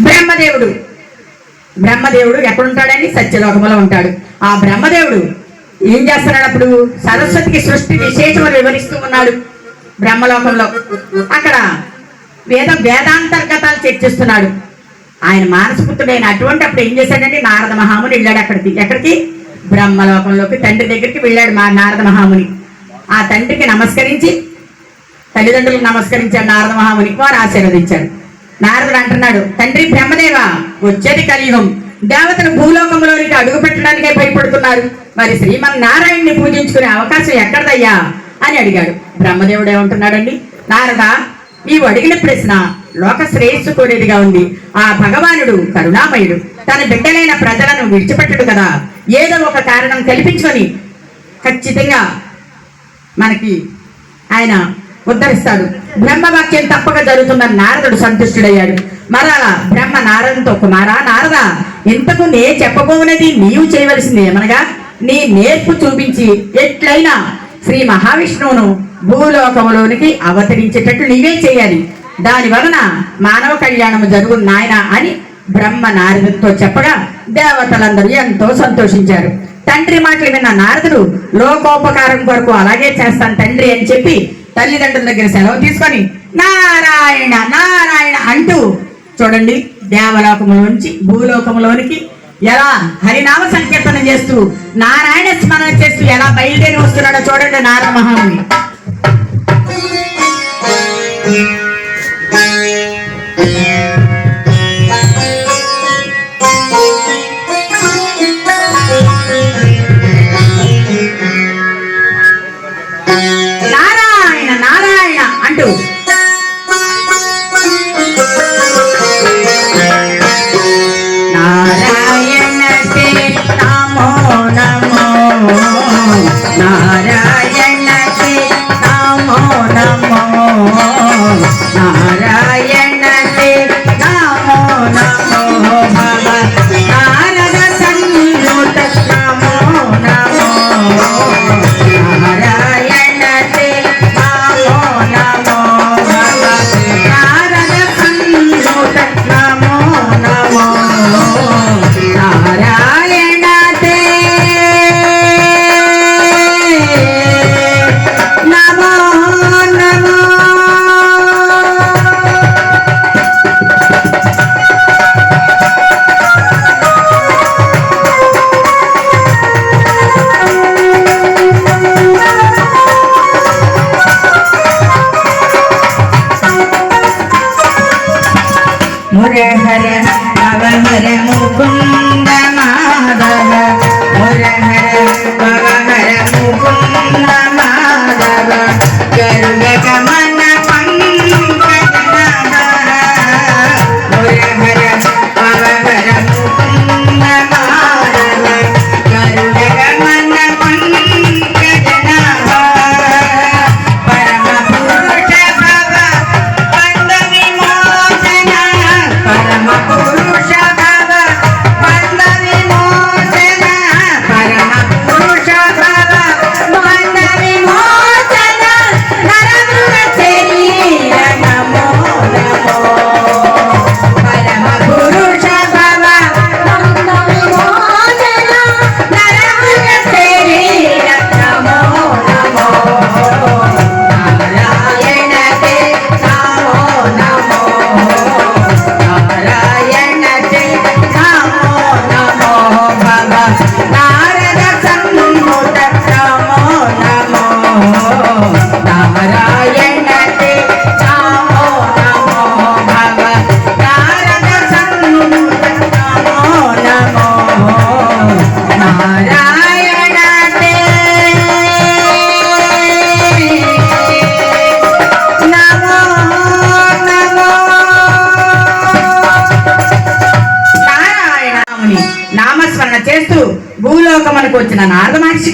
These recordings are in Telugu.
బ్రహ్మదేవుడు. బ్రహ్మదేవుడు ఎక్కడుంటాడని సత్యలోకములో ఉంటాడు. ఆ బ్రహ్మదేవుడు ఏం చేస్తున్నాడు అప్పుడు? సరస్వతికి సృష్టి విశేషములు వివరిస్తూ ఉన్నాడు బ్రహ్మలోకంలో. అక్కడ వేద వేదాంతర్గతాలు చర్చిస్తున్నాడు. ఆయన మానసపుత్రుడైన అటువంటి అప్పుడు ఏం చేశాడంటే నారద మహాముని వెళ్ళాడు అక్కడికి. ఎక్కడికి? బ్రహ్మలోకంలోకి. తండ్రి దగ్గరికి వెళ్ళాడు మా నారద మహాముని. ఆ తండ్రికి నమస్కరించి తల్లిదండ్రులకు నమస్కరించాడు నారద మహాముని వారు ఆశీర్వదించాడు నారదుడు అంటున్నాడు తండ్రి బ్రహ్మదేవ వచ్చేది కలియుగం. దేవతలు భూలోకంలోనికి అడుగు పెట్టడానికే భయపడుతున్నారు. మరి శ్రీమన్ నారాయణ్ణి పూజించుకునే అవకాశం ఎక్కడదయ్యా? అని అడిగాడు. బ్రహ్మదేవుడు ఏమంటున్నాడండి నారద నీవు అడిగిన ప్రశ్న లోక శ్రేయస్సు కోరేదిగా ఉంది. ఆ భగవానుడు కరుణామయుడు. తన బిడ్డలైన ప్రజలను విడిచిపెట్టడు కదా. ఏదో ఒక కారణం కల్పించుకొని ఖచ్చితంగా మనకి ఆయన ఉద్ధరిస్తాడు. బ్రహ్మవాక్యం తప్పక జరుగుతుందని నారదుడు సంతుష్టుడయ్యాడు. మరలా బ్రహ్మ నారదుతో కుమారా నారద ఇంతకు నే చెప్పబోనది నీవు చేయవలసింది ఏమనగా నీ నేర్పు చూపించి ఎట్లయినా శ్రీ మహావిష్ణువును భూలోకములోనికి అవతరించేటట్లు నీవే చేయాలి. దాని వలన మానవ కళ్యాణము జరుగు నాయన అని బ్రహ్మ నారదుడితో చెప్పగా దేవతలందరూ ఎంతో సంతోషించారు. తండ్రి మాటలు విన్న నారదుడు లోకోపకారం కొరకు అలాగే చేస్తాను తండ్రి అని చెప్పి తల్లిదండ్రుల దగ్గర సెలవు తీసుకొని నారాయణ నారాయణ అంటూ చూడండి దేవలోకములోంచి భూలోకములోనికి ఎలా హరినామ సంకీర్తనం చేస్తూ నారాయణ స్మరణ చేస్తూ ఎలా బయలుదేరి వస్తున్నాడో చూడండి నారా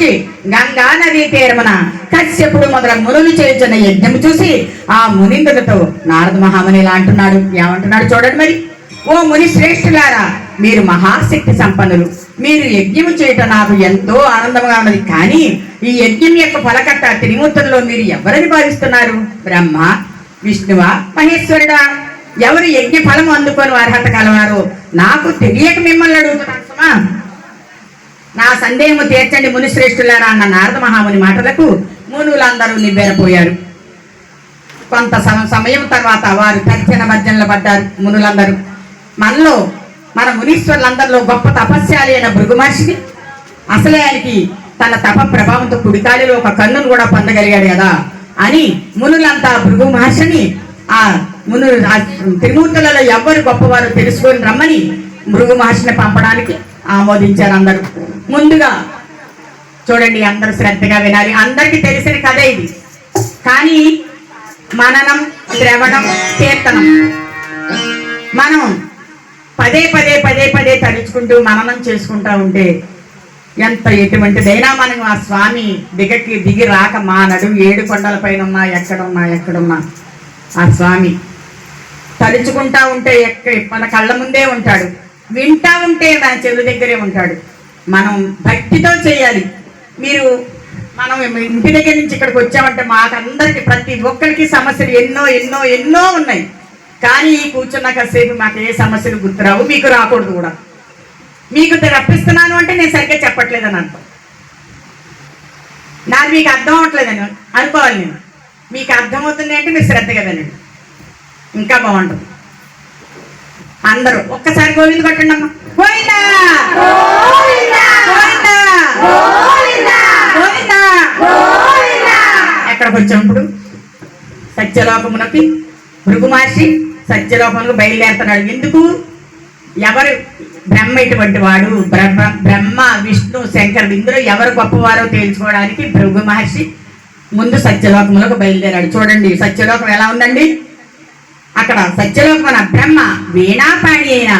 నారద గంగా నదీ తీరమున కశ్యపుడు మొదలగు మునులు చేయుచున్న యజ్ఞము చూసి ఆ మునిందులతో నారద మహాముని ఇలా అంటున్నాడు. ఏమంటున్నాడు చూడండి మరి. ఓ ముని శ్రేష్ఠులారా మీరు మహాశక్తి సంపన్నులు. మీరు యజ్ఞము చేయటం నాకు ఎంతో ఆనందంగా ఉన్నది. కానీ ఈ యజ్ఞం యొక్క ఫలకట్ట త్రిమూర్తుల్లో మీరు ఎవరని భావిస్తున్నారు? బ్రహ్మ విష్ణువా మహేశ్వరుడా? ఎవరు యజ్ఞ ఫలం అందుకొని అర్హత కలవారు నాకు తెలియక మిమ్మల్ని అడుగుతున్నాను సుమా. నా సందేహము తీర్చండి మునిశ్రేష్ఠులారా అన్న నారద మహాముని మాటలకు మునులందరూ నివ్వెరపోయారు. కొంత సమ- సమయం తర్వాత వారు తర్చన మధ్యంలో పడ్డారు మునులందరూ. మనలో మన మునీశ్వరులందరిలో గొప్ప తపస్యాలి అయిన భృగు మహర్షిని అసలే ఆయనకి తన తప ప్రభావంతో కుడికాలిలో ఒక కన్నును కూడా పొందగలిగాడు కదా అని మునులంతా భృగు మహర్షిని ఆ మును త్రిమూర్తులలో ఎవ్వరు గొప్పవారు తెలుసుకొని రమ్మని భృగు మహర్షిని పంపడానికి ఆమోదించారు అందరూ. ముందుగా చూడండి అందరూ శ్రద్ధగా వినాలి. అందరికీ తెలిసిన కథ ఇది. కానీ మననం శ్రవణం కీర్తనం. మనం పదే పదే పదే పదే తలుచుకుంటూ మననం చేసుకుంటా ఉంటే ఎంత ఎటువంటిదైనా మనం ఆ స్వామి దిగకి దిగి రాక మానడు ఏడు కొండల పైన ఉన్నా ఎక్కడున్నా ఎక్కడున్నా ఆ స్వామి తలుచుకుంటా ఉంటే ఎక్క మన కళ్ళ ముందే ఉంటాడు. వింటా ఉంటే మన చెవి దగ్గరే ఉంటాడు. మనం భక్తితో చేయాలి. మీరు మనం ఇంటి దగ్గర నుంచి ఇక్కడికి వచ్చామంటే మాకందరికి ప్రతి ఒక్కరికి సమస్యలు ఎన్నో ఎన్నో ఎన్నో ఉన్నాయి. కానీ ఈ కూర్చున్న కాసేపు మాకు ఏ సమస్యలు గుర్తురావు? మీకు రాకూడదు కూడా. మీకు రప్పిస్తున్నాను అంటే నేను సరిగ్గా చెప్పట్లేదని అర్థం. నాది మీకు అర్థం అవ్వట్లేదని అనుకోవాలి నేను. మీకు అర్థమవుతుంది అంటే మీరు శ్రద్ధగా వినండి. ఇంకా బాగుంటుంది. అందరూ ఒక్కసారి గోవింద కొట్టండి అమ్మా. గోవిందా! ఎక్కడికి వచ్చినప్పుడు సత్యలోకమునకి భృగు మహర్షి సత్యలోకమునకు బయలుదేరుతున్నాడు. ఎందుకు? ఎవరు బ్రహ్మ ఇటువంటి వాడు? బ్రహ్మ బ్రహ్మ విష్ణు శంకరుడు ఇందులో ఎవరు గొప్పవారో తేల్చుకోవడానికి భృగు మహర్షి ముందు సత్యలోకములకు బయలుదేరాడు. చూడండి సత్యలోకం ఎలా ఉందండి? అక్కడ సత్యలోకమన బ్రహ్మ వీణాపాణి అయిన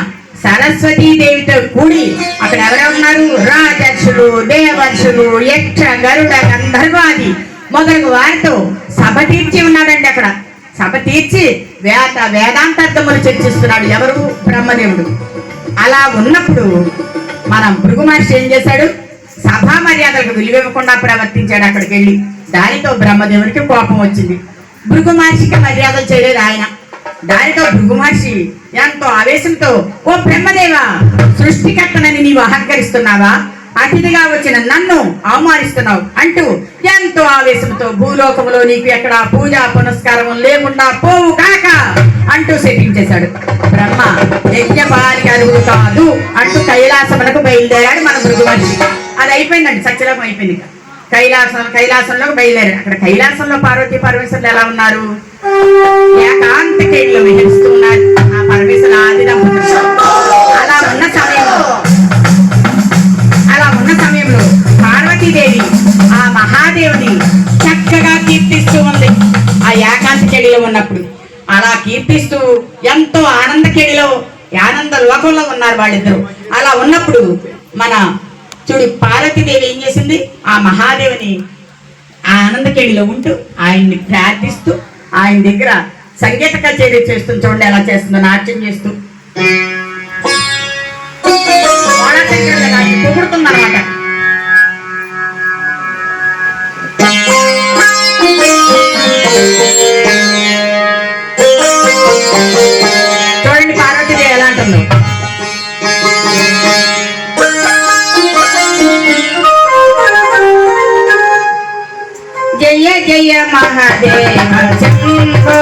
సరస్వతీ దేవితో కూడి అక్కడ ఎవరెవరు ఉన్నారు? రాజర్షులు దేవర్షులు యక్ష గరుడ గంధర్వాది మొదలగు వారితో సభ తీర్చి ఉన్నాడండి అక్కడ. సభ తీర్చి వేద వేదాంతార్థములు చర్చిస్తున్నాడు ఎవరు? బ్రహ్మదేవుడు. అలా ఉన్నప్పుడు మన భృగు మహర్షి ఏం చేశాడు? సభా మర్యాదలకు విలువివ్వకుండా ప్రవర్తించాడు అక్కడికి వెళ్ళి. దానితో బ్రహ్మదేవునికి కోపం వచ్చింది. భృగు మహర్షికి మర్యాదలు చేయలేదు ఆయన. దానితో భృగు మహర్షి ఎంతో ఆవేశంతో ఓ బ్రహ్మదేవ సృష్టికర్తనని నీవు అహంకరిస్తున్నావా? అతిథిగా వచ్చిన నన్ను అవమానిస్తున్నావు అంటూ ఎంతో ఆవేశంతో భూలోకములో నీకు ఎక్కడ పూజ పునస్కారం లేకుండా పోవు కాక అంటూ శపించేశాడు. బ్రహ్మ యజ్ఞపాలికి అరుగు కాదు అంటూ కైలాసమునకు బయలుదేరాడు మన భృగు మహర్షి అది అయిపోయిందండి సత్యలోకం అయిపోయింది కైలాసం కైలాసంలోకి బయలుదేరాడు అక్కడ కైలాసంలో పార్వతీ పరమేశ్వరులు ఎలా ఉన్నారు? ఏకాంత కేళ్ళు విహరిస్తూ ఉన్నారు. ఆ పరమేశ్వరు ఆది అలా ఉన్న సమయంలో అలా ఉన్న సమయంలో పార్వతీదేవి ఆ మహాదేవుని చక్కగా కీర్తిస్తూ ఉంది. ఆ ఏకాంత కేడిలో ఉన్నప్పుడు అలా కీర్తిస్తూ ఎంతో ఆనంద కేడిలో ఆనంద లోకంలో ఉన్నారు వాళ్ళిద్దరు. అలా ఉన్నప్పుడు మన చూడు పార్వతీదేవి ఏం చేసింది? ఆ మహాదేవుని ఆ ఆనందకేడిలో ఉంటూ ఆయన్ని ప్రార్థిస్తూ ఆయన దగ్గర సంగీత కచేరీ చేస్తుంది చూడండి ఎలా చేస్తుందో నాట్యం చేస్తూ. పొగుడుతుందన్నమాట மகதேவ சங்கோ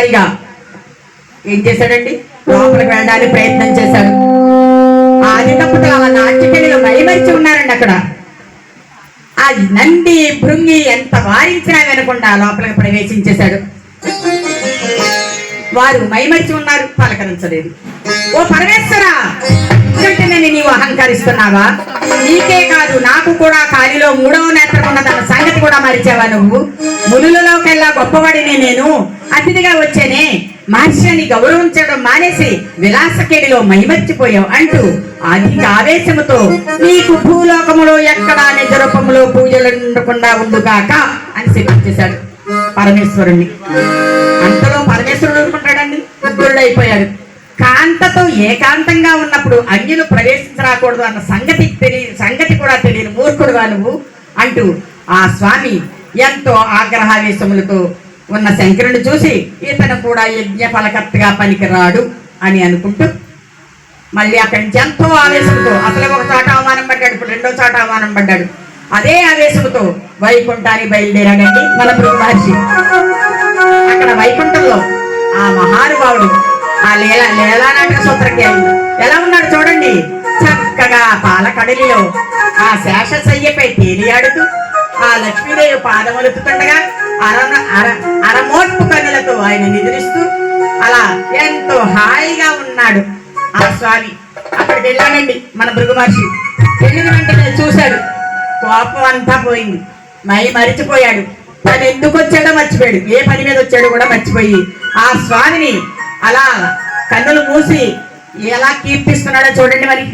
ఒక్కసారిగా ఏం చేశాడండి? లోపలికి వెళ్ళడానికి ప్రయత్నం చేశాడు. ఆది తప్పుతో ఆ నాట్యకెళ్ళిలో మైమరిచి ఉన్నారండి అక్కడ. ఆ నంది భృంగి ఎంత వారించినా వినకుండా లోపలికి ప్రవేశించేశాడు. వారు మైమరిచి ఉన్నారు పలకరించలేదు. ఓ పరమేశ్వరా వెంటనే నీవు అహంకరిస్తున్నావా? నీకే కాదు నాకు కూడా కాలిలో మూడవ నేత్రం ఉన్నదన్న సంగతి కూడా మరిచావా నువ్వు? మునులలోకెల్లా గొప్పవాడినే నేను అతిథిగా వచ్చేనే మహర్షిని గౌరవించడం మానేసి విలాసకేడిలో మైమర్చిపోయావు అంటూ అధిక ఆవేశముతో నీకు భూలోకములో ఎక్కడా నిజ రూపములో పూజలు ఉండకుండా ఉండుగాక అని శపించేశాడు పరమేశ్వరుణ్ణి. అంతలో పరమేశ్వరుడు అనుకుంటాడండి ఉగ్రుడు అయిపోయాడు. కాంతతో ఏకాంతంగా ఉన్నప్పుడు అన్యులు ప్రవేశించరాకూడదు అన్న సంగతి తెలియ సంగతి కూడా తెలియని మూర్ఖుడుగా నువ్వు? అంటూ ఆ స్వామి ఎంతో ఆగ్రహావేశములతో ఉన్న శంకరుని చూసి ఇతను కూడా యజ్ఞ ఫలకర్తగా పనికిరాడు అని అనుకుంటూ మళ్ళీ అక్కడి నుంచి ఎంతో ఆవేశంతో అసలు ఒక చోట అవమానం పడ్డాడు ఇప్పుడు రెండో చోట అవమానం పడ్డాడు. అదే ఆవేశంతో వైకుంఠానికి బయలుదేరాడండి మన మహర్షి అక్కడ వైకుంఠంలో ఆ మహానుభావుడు ఆ లీల లీలా నాటక సూత్రజ్ఞాని ఎలా ఉన్నాడు చూడండి. చక్కగా పాలకడలిలో ఆ శేషసయ్యపై తేలియాడుతూ ఆ లక్ష్మీదేవి పాదములుపుతుండగా అర అర అరమోట్పు కన్నులతో ఆయన నిద్రిస్తూ అలా ఎంతో హాయిగా ఉన్నాడు. ఆ స్వామి అక్కడికి వెళ్ళాడండి మన భృగు మహర్షి. వెళ్ళిన వెంటనే చూశాడు. కోపం అంతా పోయింది. మై మరిచిపోయాడు. తను ఎందుకు వచ్చాడో మర్చిపోయాడు. ఏ పని మీద వచ్చాడో కూడా మర్చిపోయి ఆ స్వామిని అలా కన్నులు మూసి ఎలా కీర్తిస్తున్నాడో చూడండి మరి.